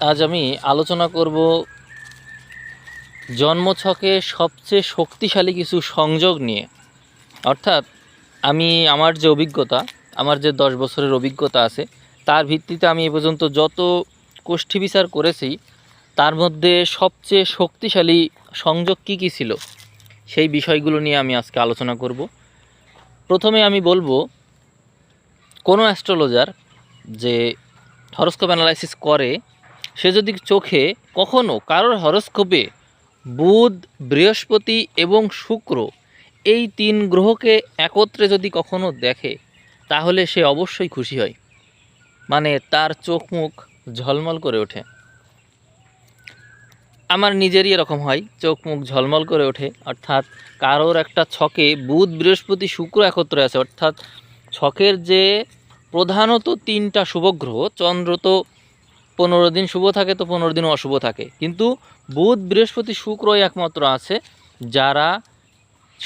আজ আমি আলোচনা করব জন্মছকে সবচেয়ে শক্তিশালী কিছু সংযোগ নিয়ে। অর্থাৎ আমি আমার যে অভিজ্ঞতা, আমার যে দশ বছরের অভিজ্ঞতা আছে, তার ভিত্তিতে আমি এ পর্যন্ত যত কোষ্ঠী বিচার করেছি, তার মধ্যে সবচেয়ে শক্তিশালী সংযোগ কী কী ছিল, সেই বিষয়গুলো নিয়ে আমি আজকে আলোচনা করব। প্রথমে আমি বলব, কোনো অ্যাস্ট্রোলজার যে হরস্কোপ অ্যানালাইসিস করে সে যদি চোখে কখনো কারোর হরস্কোপে বুধ, বৃহস্পতি এবং শুক্র এই তিন গ্রহকে একত্রে যদি কখনো দেখে, তাহলে সে অবশ্যই খুশি হয়। মানে তার চোখ মুখ ঝলমল করে ওঠে। আমার নিজেরই এরকম হয় চোখ মুখ ঝলমল করে ওঠে। অর্থাৎ কারোর একটা ছকে বুধ, বৃহস্পতি, শুক্র একত্রে আছে। অর্থাৎ ছকের যে প্রধানত তিনটা শুভগ্রহ চন্দ্র তো পনেরো দিন শুভ থাকে তো পনেরো দিন অশুভ থাকে। কিন্তু বুধ, বৃহস্পতি শুক্রই একমাত্র আছে যারা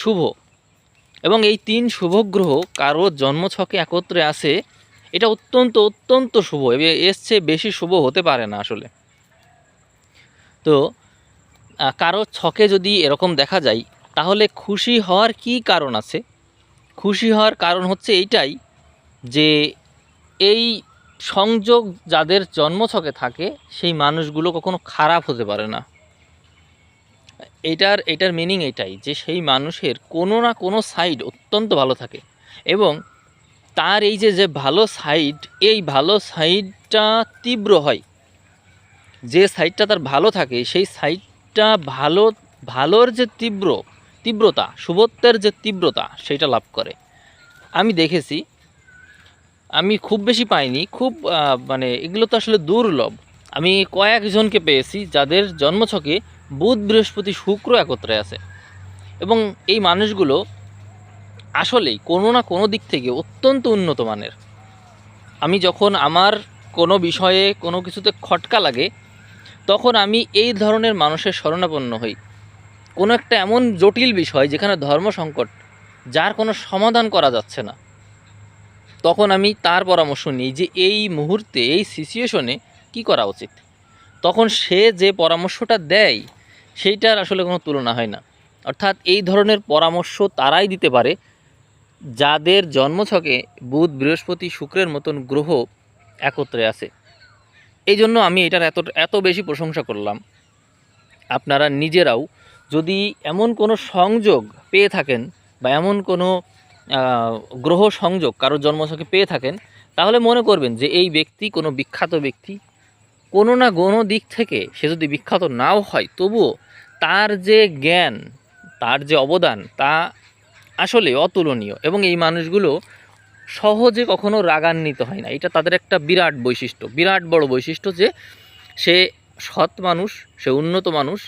শুভ। এবং এই তিন শুভগ্রহ কারও জন্মছকে একত্রে আছে, এটা অত্যন্ত অত্যন্ত শুভ। চেয়ে বেশি শুভ হতে পারে না আসলে। তো কারও ছকে যদি এরকম দেখা যায়, তাহলে খুশি হওয়ার কি কারণ আছে? খুশি হওয়ার কারণ হচ্ছে এইটাই যে এই সংযোগ যাদের জন্মছকে থাকে, সেই মানুষগুলো কখনো খারাপ হতে পারে না। এইটার এটার মিনিং এটাই যে সেই মানুষের কোনো না কোনো সাইড অত্যন্ত ভালো থাকে এবং তার এই যে যে ভালো সাইড এই ভালো সাইডটা তীব্র হয়। যে সাইডটা তার ভালো থাকে, সেই সাইডটা ভালো, ভালোর যে তীব্র, তীব্রতা, শুভত্বের যে তীব্রতা, সেটা লাভ করে। আমি দেখেছি আমি খুব বেশি পাইনি, খুব মানে এগুলো তো আসলে দুর্লভ। আমি কয়েকজনকে পেয়েছি যাদের জন্মছকে বুধ, বৃহস্পতি, শুক্র একত্রে আছে। এবং এই মানুষগুলো আসলেই কোনো না কোনো দিক থেকে অত্যন্ত উন্নত মানের। আমি যখন আমার কোনো বিষয়ে কোনো কিছুতে খটকা লাগে, তখন আমি এই ধরনের মানুষের শরণাপন্ন হই। কোনো একটা এমন জটিল বিষয় যেখানে ধর্ম সংকট যার কোনো সমাধান করা যাচ্ছে না। তখন আমি তার পরামর্শ নিই যে এই মুহূর্তে, এই সিচুয়েশনে কি করা উচিত? তখন সে যে পরামর্শটা দেয়, সেইটার আসলে কোনো তুলনা হয় না। অর্থাৎ এই ধরনের পরামর্শ তারাই দিতে পারে, যাদের জন্মছকে বুধ, বৃহস্পতি, শুক্রের মতন গ্রহ একত্রে আছে। এই জন্য আমি এটার এত এত বেশি প্রশংসা করলাম। আপনারা নিজেরাও যদি এমন কোনো সংযোগ পেয়ে থাকেন বা এমন কোনো গ্রহ সংযোগ কারোর জন্মছকে পেয়ে থাকেন, তাহলে মনে করবেন যে এই ব্যক্তি কোনো বিখ্যাত ব্যক্তি, কোনো না কোনো দিক থেকে সে যদি বিখ্যাত নাও হয়, তবুও তার যে জ্ঞান, তার যে অবদান, তা আসলে অতুলনীয় এবং এই মানুষগুলো সহজে কখনো রাগান্বিত হয় না। এটা তাদের একটা বিরাট বৈশিষ্ট্য। বিরাট বড় বৈশিষ্ট্য যে সে সৎ মানুষ, সে উন্নত মানুষ,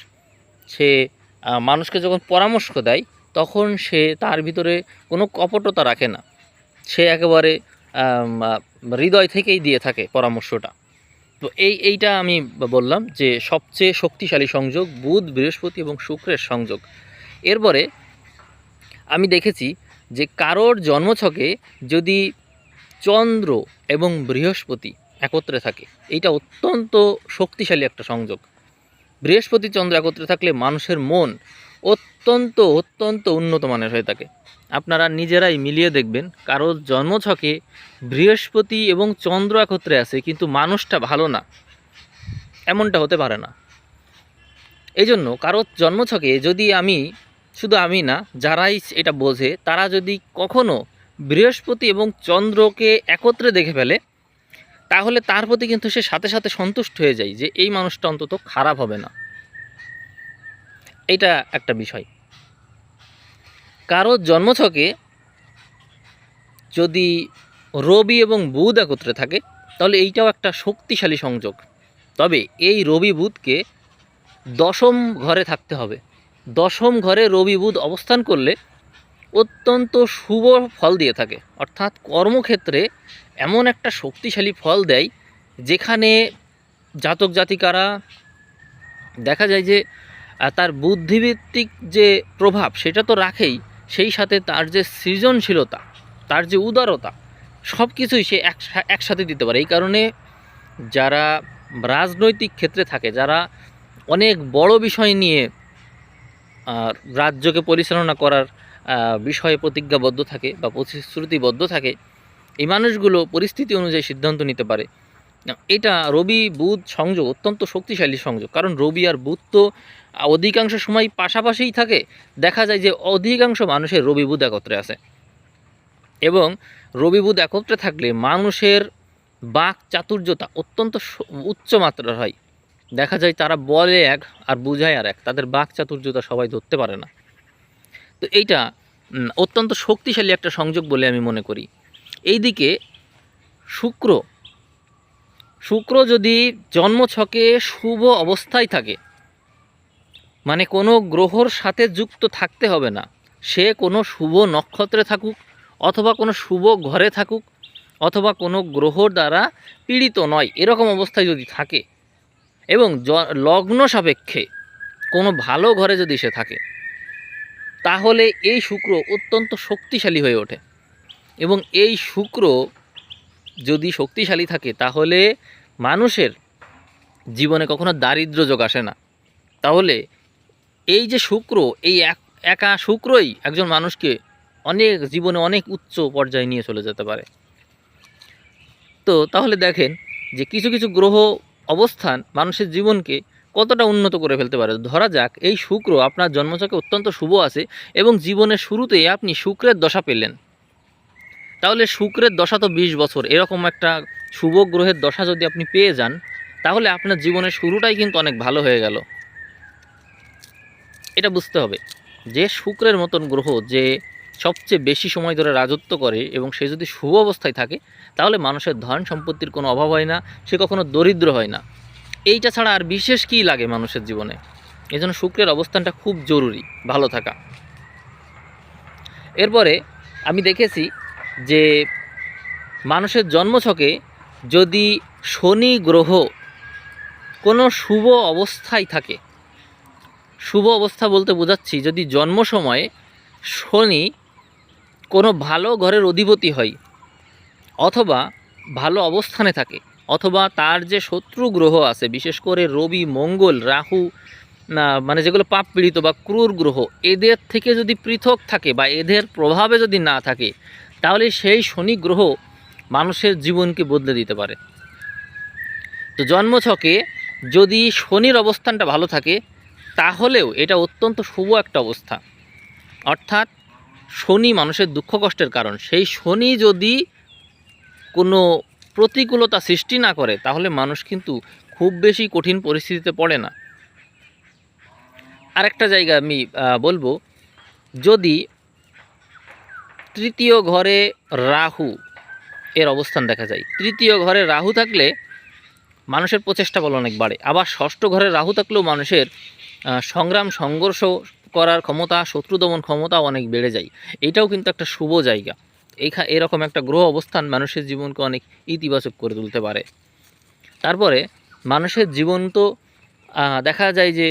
সে মানুষকে যখন পরামর্শ দেয় তখন সে তার ভিতরে কোনো কপটতা রাখে না। সে একেবারে হৃদয় থেকেই দিয়ে থাকে পরামর্শটা। তো এই, এইটা আমি বললাম যে সবচেয়ে শক্তিশালী সংযোগ বুধ, বৃহস্পতি এবং শুক্রের সংযোগ। এরপরে আমি দেখেছি যে কারোর জন্মছকে যদি চন্দ্র এবং বৃহস্পতি একত্রে থাকে, এইটা অত্যন্ত শক্তিশালী একটা সংযোগ। বৃহস্পতি, চন্দ্র একত্রে থাকলে মানুষের মন অত্যন্ত অত্যন্ত উন্নত মানের হয়ে থাকে। আপনারা নিজেরাই মিলিয়ে দেখবেন কারোর জন্মছকে বৃহস্পতি এবং চন্দ্র একত্রে আছে, কিন্তু মানুষটা ভালো না। এমনটা হতে পারে না। এই জন্য কারোর জন্মছকে যদি আমি, শুধু আমি না, যারাই এটা বোঝে, তারা যদি কখনো বৃহস্পতি এবং চন্দ্রকে একত্রে দেখে ফেলে, তাহলে তার প্রতি কিন্তু সে সাথে সাথে সন্তুষ্ট হয়ে যায় যে এই মানুষটা অন্তত খারাপ হবে না। এটা একটা বিষয়। কারও জন্মছকে যদি রবি এবং বুধ একত্রে থাকে, তাহলে এইটাও একটা শক্তিশালী সংযোগ। তবে এই রবি বুধকে দশম ঘরে থাকতে হবে। দশম ঘরে রবি বুধ অবস্থান করলে অত্যন্ত শুভ ফল দিয়ে থাকে। অর্থাৎ কর্মক্ষেত্রে এমন একটা শক্তিশালী ফল দেয়, যেখানে জাতক জাতিকারা দেখা যায় যে তার বুদ্ধিভিত্তিক যে প্রভাব সেটা তো রাখেই, সেই সাথে তার যে সৃজনশীলতা, তার যে উদারতা, সব কিছুই সে একসা- একসাথে দিতে পারে। এই কারণে যারা রাজনৈতিক ক্ষেত্রে থাকে, যারা অনেক বড় বিষয় নিয়ে রাজ্যকে পরিচালনা করার বিষয়ে প্রতিজ্ঞাবদ্ধ থাকে বা প্রতিশ্রুতিবদ্ধ থাকে, এই মানুষগুলো পরিস্থিতি অনুযায়ী সিদ্ধান্ত নিতে পারে। এটা রবি বুধ সংযোগ অত্যন্ত শক্তিশালী সংযোগ। কারণ রবি আর বুধ তো অধিকাংশ সময় পাশাপাশিই থাকে। দেখা যায় যে অধিকাংশ মানুষের রবি বুধ একত্রে আছে। এবং রবি বুধ একত্রে থাকলে মানুষের বাক চাতুর্যতা অত্যন্ত উচ্চ মাত্রার হয়। দেখা যায় তারা বলে এক আর বুঝায় আর এক তাদের বাক চাতুর্যতা সবাই ধরতে পারে না। তো এইটা অত্যন্ত শক্তিশালী একটা সংযোগ বলে আমি মনে করি। এইদিকে শুক্র শুক্র যদি জন্মছকে শুভ অবস্থায় থাকে মানে কোনো গ্রহর সাথে যুক্ত থাকতে হবে না। সে কোনো শুভ নক্ষত্রে থাকুক অথবা কোনো শুভ ঘরে থাকুক অথবা কোনো গ্রহর দ্বারা পীড়িত নয়, এরকম অবস্থায় যদি থাকে এবং লগ্ন সাপেক্ষে কোনো ভালো ঘরে যদি সে থাকে, তাহলে এই শুক্র অত্যন্ত শক্তিশালী হয়ে ওঠে। এবং এই শুক্র যদি শক্তিশালী থাকে, তাহলে মানুষের জীবনে কখনো দারিদ্র্য যোগ আসে না। তাহলে এই যে শুক্র, এই এক শুক্রই একজন মানুষকে অনেক জীবনে অনেক উচ্চ পর্যায়ে নিয়ে চলে যেতে পারে। তো তাহলে দেখেন যে কিছু কিছু গ্রহ অবস্থান মানুষের জীবনকে কতটা উন্নত করে ফেলতে পারে। ধরা যাক, এই শুক্র আপনার জন্মচকে অত্যন্ত শুভ আছে এবং জীবনের শুরুতেই আপনি শুক্রের দশা পেলেন। তাহলে শুক্রের দশা তো বিশ বছর, এরকম একটা শুভ গ্রহের দশা যদি আপনি পেয়ে যান, তাহলে আপনার জীবনের শুরুটাই কিন্তু অনেক ভালো হয়ে গেল। এটা বুঝতে হবে। যে শুক্রের মতন গ্রহ যে সবচেয়ে বেশি সময় ধরে রাজত্ব করে এবং সে যদি শুভ অবস্থায় থাকে, তাহলে মানুষের ধন সম্পত্তির কোনো অভাব হয় না, সে কখনো দরিদ্র হয় না। এইটা ছাড়া আর বিশেষ কী লাগে মানুষের জীবনে? এজন্য শুক্রের অবস্থানটা খুব জরুরি, ভালো থাকা। এরপরে আমি দেখেছি যে মানুষের জন্মছকে যদি শনি গ্রহ কোনো শুভ অবস্থায় থাকে শুভ অবস্থা বলতে বোঝাচ্ছি, যদি জন্ম সময়ে শনি কোনো ভালো ঘরের অধিপতি হয় অথবা ভালো অবস্থানে থাকে, অথবা তার যে শত্রু গ্রহ আছে, বিশেষ করে রবি, মঙ্গল, রাহু, না মানে যেগুলো পাপ পীড়িত বা ক্রূর গ্রহ, এদের থেকে যদি পৃথক থাকে বা এদের প্রভাবে যদি না থাকে, তাহলে সেই শনি গ্রহ মানুষের জীবনকে বদলে দিতে পারে। তো জন্মছকে যদি শনির অবস্থানটা ভালো থাকে তাহলেও এটা অত্যন্ত শুভ একটা অবস্থা। অর্থাৎ শনি মানুষের দুঃখ কষ্টের কারণ। সেই শনি যদি কোনো প্রতিকূলতা সৃষ্টি না করে, তাহলে মানুষ কিন্তু খুব বেশি কঠিন পরিস্থিতিতে পড়ে না। আরেকটা জায়গা আমি বলব, যদি তৃতীয় ঘরে রাহু এর অবস্থান দেখা যায়। তৃতীয় ঘরে রাহু থাকলে মানুষের প্রচেষ্টা বল অনেক বাড়ে। আবার ষষ্ঠ ঘরে রাহু থাকলেও মানুষের সংগ্রাম, সংঘর্ষ করার ক্ষমতা, শত্রু দমন ক্ষমতা অনেক বেড়ে যায়। এটাও কিন্তু একটা শুভ জায়গা। এইখা, এরকম একটা গ্রহ অবস্থান মানুষের জীবনকে অনেক ইতিবাচক করে তুলতে পারে। তারপরে মানুষের জীবন তো দেখা যায় যে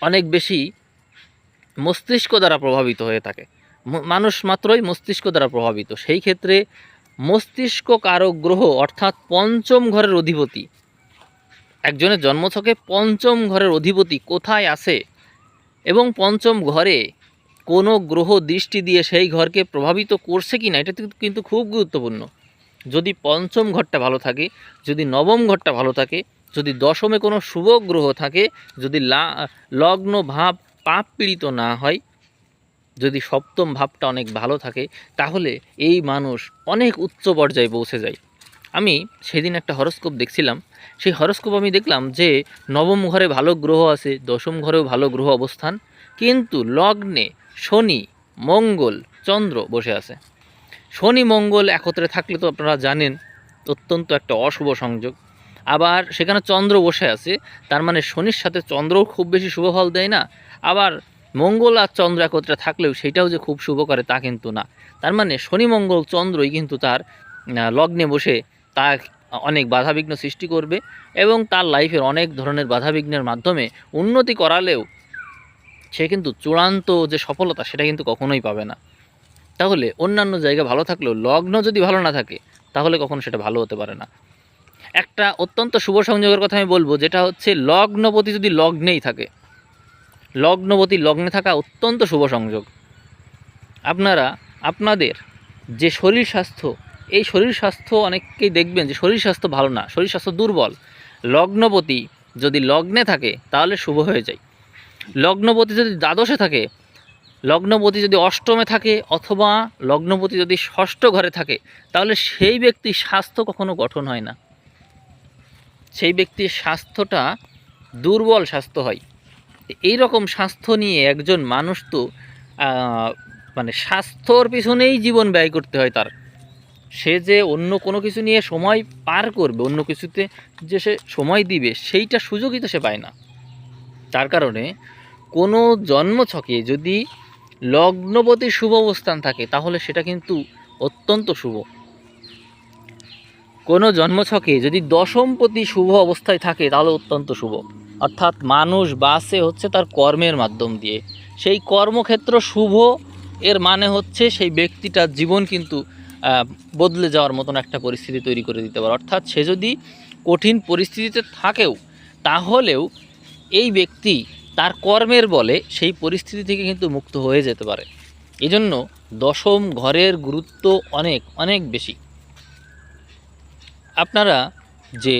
অনেক বেশি মস্তিষ্ক দ্বারা প্রভাবিত হয়ে থাকে। মানুষ মাত্রই মস্তিষ্ক দ্বারা প্রভাবিত। সেই ক্ষেত্রে মস্তিষ্ক কারক গ্রহ অর্থাৎ পঞ্চম ঘরের অধিপতি একজনের জন্মছকে পঞ্চম ঘরের অধিপতি কোথায় আছে? এবং পঞ্চম ঘরে কোনো গ্রহ দৃষ্টি দিয়ে সেই ঘরকে প্রভাবিত করছে কি না এটা কিন্তু- খুব গুরুত্বপূর্ণ। যদি পঞ্চম ঘরটা ভালো থাকে, যদি নবম ঘরটা ভালো থাকে, যদি দশমে কোনো শুভ গ্রহ থাকে, যদি লগ্ন ভাব পাপ পীড়িত না হয়, যদি সপ্তম ভাবটা অনেক ভালো থাকে, তাহলে এই মানুষ অনেক উচ্চ পর্যায়ে পৌঁছে যায়। আমি সেদিন একটা হরস্কোপ দেখছিলাম। সেই হরস্কোপ আমি দেখলাম যে, নবম ঘরে ভালো গ্রহ আছে, দশম ঘরেও ভালো গ্রহ অবস্থান, কিন্তু লগ্নে শনি, মঙ্গল, চন্দ্র বসে আছে। শনি, মঙ্গল একত্রে থাকলে তো আপনারা জানেন, অত্যন্ত একটা অশুভ সংযোগ। আবার সেখানে চন্দ্র বসে আছে, তার মানে শনির সাথে চন্দ্রও খুব বেশি শুভ ফল দেয় না। আবার মঙ্গল আর চন্দ্র একত্রে থাকলেও সেটাও যে খুব শুভ করে তা কিন্তু না। তার মানে শনি, মঙ্গল, চন্দ্রই কিন্তু তার লগ্নে বসে তার অনেক বাধাবিঘ্ন সৃষ্টি করবে এবং তার লাইফের অনেক ধরনের বাধাবিঘ্নের মাধ্যমে উন্নতি করালেও সে কিন্তু চূড়ান্ত যে সফলতা সেটা কিন্তু কখনোই পাবে না। তাহলে অন্যান্য জায়গা ভালো থাকলেও লগ্ন যদি ভালো না থাকে, তাহলে কখনো সেটা ভালো হতে পারে না। একটা অত্যন্ত শুভ সংযোগের কথা আমি বলব, যেটা হচ্ছে লগ্নপতি যদি লগ্নেই থাকে লগ্নপতি লগ্নে থাকা অত্যন্ত শুভ সংযোগ। আপনারা, আপনাদের যে শরীর স্বাস্থ্য এই শরীর স্বাস্থ্য অনেককেই দেখবেন যে শরীর স্বাস্থ্য ভালো না, শরীর স্বাস্থ্য দুর্বল। লগ্নপতি যদি লগ্নে থাকে, তাহলে শুভ হয়ে যায়। লগ্নপতি যদি দ্বাদশে থাকে, লগ্নপতি যদি অষ্টমে থাকে অথবা লগ্নপতি যদি ষষ্ঠ ঘরে থাকে, তাহলে সেই ব্যক্তির স্বাস্থ্য কখনো গঠন হয় না। সেই ব্যক্তির স্বাস্থ্যটা দুর্বল স্বাস্থ্য হয়। এই রকম স্বাস্থ্য নিয়ে একজন মানুষ তো মানে স্বাস্থ্যর পিছনেই জীবন ব্যয় করতে হয় তার। সে যে অন্য কোনো কিছু নিয়ে সময় পার করবে, অন্য কিছুতে যে সে সময় দিবে, সেইটা সুযোগই তো সে পায় না। তার কারণে কোনো জন্মছকে যদি লগ্নপতির শুভ অবস্থান থাকে, তাহলে সেটা কিন্তু অত্যন্ত শুভ। কোনো জন্মছকে যদি দশমপতি শুভ অবস্থায় থাকে, তাহলে অত্যন্ত শুভ। অর্থাৎ মানুষ বাসে হচ্ছে তার কর্মের মাধ্যম দিয়ে। সেই কর্মক্ষেত্র শুভ, এর মানে হচ্ছে সেই ব্যক্তিটার জীবন কিন্তু বদলে যাওয়ার মতন একটা পরিস্থিতি তৈরি করে দিতে পারে। অর্থাৎ সে যদি কঠিন পরিস্থিতিতে থাকেও, তাহলেও এই ব্যক্তি তার কর্মের বলে সেই পরিস্থিতি থেকে কিন্তু মুক্ত হয়ে যেতে পারে। এজন্য দশম ঘরের গুরুত্ব অনেক অনেক বেশি। আপনারা যে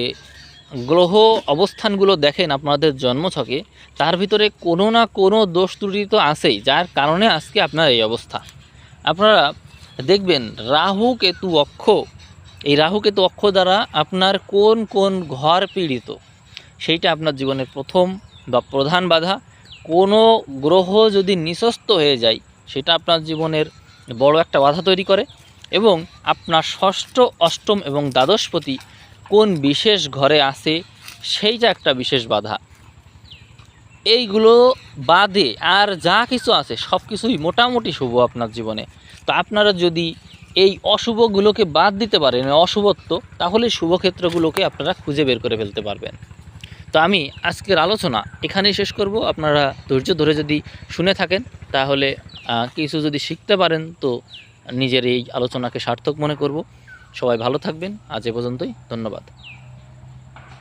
গ্রহ অবস্থানগুলো দেখেন আপনাদের জন্মছকে, তার ভিতরে কোনো না কোনো দোষ ত্রুটি তো আছেই, যার কারণে আজকে আপনার এই অবস্থা। আপনারা দেখবেন, রাহু কেতু অক্ষ। এই রাহু কেতু অক্ষ দ্বারা আপনার কোন কোন ঘর পীড়িত? সেইটা আপনার জীবনের প্রথম বা প্রধান বাধা। কোনো গ্রহ যদি নিঃস্ত হয়ে যায়, সেটা আপনার জীবনের বড় একটা বাধা তৈরি করে। এবং আপনার ষষ্ঠ, অষ্টম এবং দ্বাদশপতি কোন বিশেষ ঘরে আছে সেইটা একটা বিশেষ বাধা। এইগুলো বাদে আর যা কিছু আছে, সব কিছুই মোটামুটি শুভ আপনার জীবনে। তো আপনারা যদি এই অশুভগুলোকে বাদ দিতে পারেন অশুভত্ব, তাহলে শুভ ক্ষেত্রগুলোকে আপনারা খুঁজে বের করে ফেলতে পারবেন। তো আমি আজকের আলোচনা এখানেই শেষ করব। আপনারা ধৈর্য ধরে যদি শুনে থাকেন, তাহলে কিছু যদি শিখতে পারেন, তো নিজের এই আলোচনাকে সার্থক মনে করব। সবাই ভালো থাকবেন। আজ এ পর্যন্তই। ধন্যবাদ।